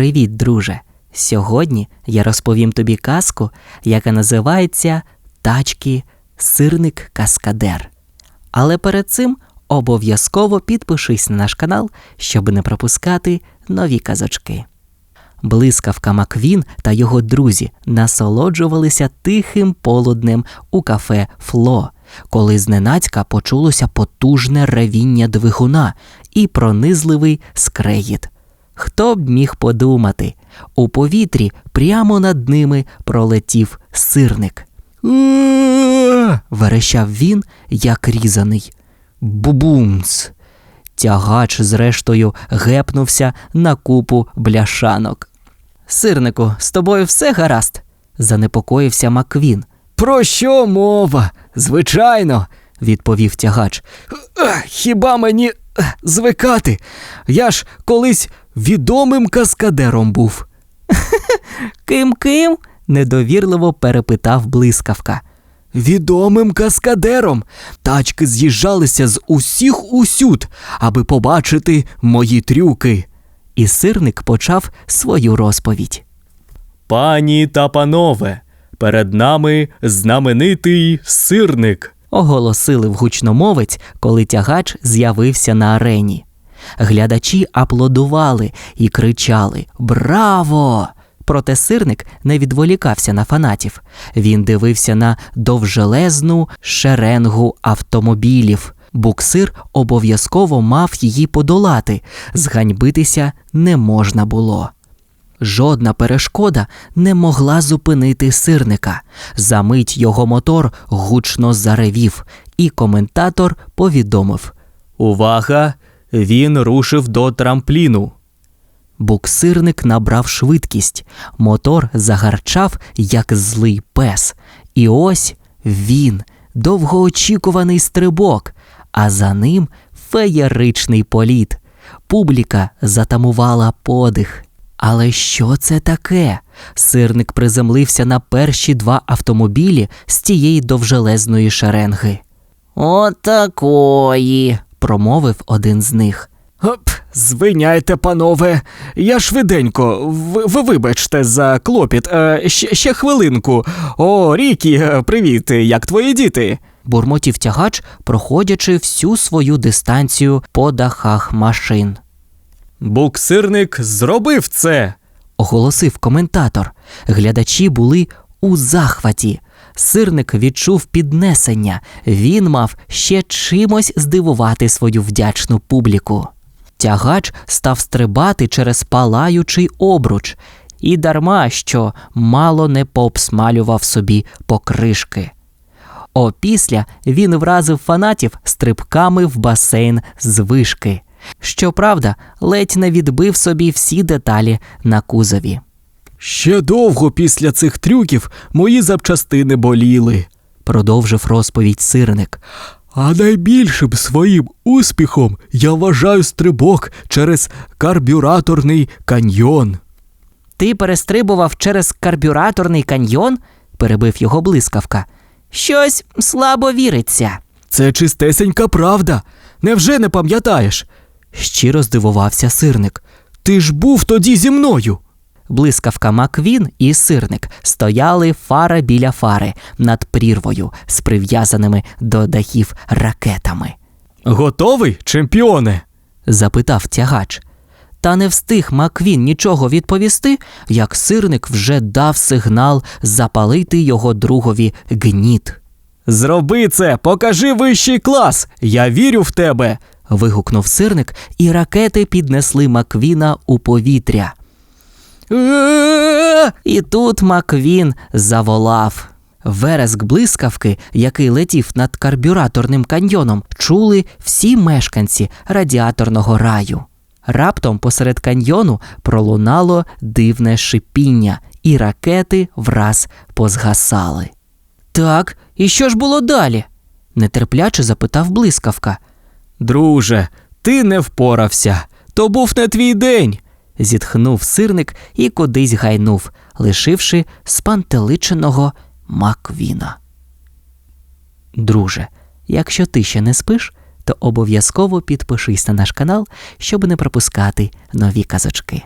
Привіт, друже! Сьогодні я розповім тобі казку, яка називається Тачки Сирник Каскадер. Але перед цим обов'язково підпишись на наш канал, щоб не пропускати нові казочки. Блискавка Маквін та його друзі насолоджувалися тихим полуднем у кафе Фло, коли зненацька почулося потужне ревіння двигуна і пронизливий скрегіт. Хто б міг подумати, у повітрі прямо над ними пролетів сирник. Верещав він, як різаний. Бубумц. Тягач, зрештою, гепнувся на купу бляшанок. Сирнику, з тобою все гаразд? занепокоївся Маквін. Про що мова? Звичайно, відповів тягач. Хіба мені звикати? Я ж колись відомим каскадером був. Ким ким? недовірливо перепитав блискавка. Відомим каскадером. Тачки з'їжджалися з усіх усюд, аби побачити мої трюки. І сирник почав свою розповідь. Пані та панове, перед нами знаменитий сирник. Оголосили в гучномовець, коли тягач з'явився на арені. Глядачі аплодували і кричали Браво! Проте сирник не відволікався на фанатів. Він дивився на довжелезну шеренгу автомобілів. Буксир обов'язково мав її подолати, зганьбитися не можна було. Жодна перешкода не могла зупинити сирника. Замить його мотор гучно заревів, і коментатор повідомив. Увага! Він рушив до трампліну. Буксирник набрав швидкість, мотор загарчав, як злий пес. І ось він, довгоочікуваний стрибок, а за ним феєричний політ. Публіка затамувала подих. Але що це таке? Сирник приземлився на перші два автомобілі з тієї довжелезної шеренги. Отакої, промовив один з них. Оп, звиняйте, панове. Я швиденько. Ви, ви вибачте за клопіт. Е, ще, ще хвилинку. О, Рікі, е, привіт, як твої діти? бурмотів тягач, проходячи всю свою дистанцію по дахах машин. Буксирник зробив це. Оголосив коментатор. Глядачі були у захваті. Сирник відчув піднесення. Він мав ще чимось здивувати свою вдячну публіку. Тягач став стрибати через палаючий обруч, і дарма що мало не пообсмалював собі покришки. Опісля він вразив фанатів стрибками в басейн з вишки. Щоправда, ледь не відбив собі всі деталі на кузові. Ще довго після цих трюків мої запчастини боліли. Продовжив розповідь сирник. А найбільшим своїм успіхом я вважаю стрибок через карбюраторний каньйон. Ти перестрибував через карбюраторний каньйон? перебив його блискавка. Щось слабо віриться. Це чистесенька правда. Невже не пам'ятаєш? Щиро здивувався сирник. Ти ж був тоді зі мною. Блискавка Маквін і сирник стояли фара біля фари над прірвою з прив'язаними до дахів ракетами. Готовий, чемпіоне? запитав тягач. Та не встиг Маквін нічого відповісти, як сирник вже дав сигнал запалити його другові гніт. Зроби це, покажи вищий клас. Я вірю в тебе. Вигукнув сирник, і ракети піднесли Маквіна у повітря. І тут Маквін заволав. Вереск блискавки, який летів над карбюраторним каньйоном, чули всі мешканці радіаторного раю. Раптом посеред каньйону пролунало дивне шипіння, і ракети враз позгасали. Так, і що ж було далі? нетерпляче запитав блискавка. Друже, ти не впорався. То був не твій день. Зітхнув сирник і кудись гайнув, лишивши спантеличеного Маквіна. Друже, якщо ти ще не спиш, то обов'язково підпишись на наш канал, щоб не пропускати нові казочки.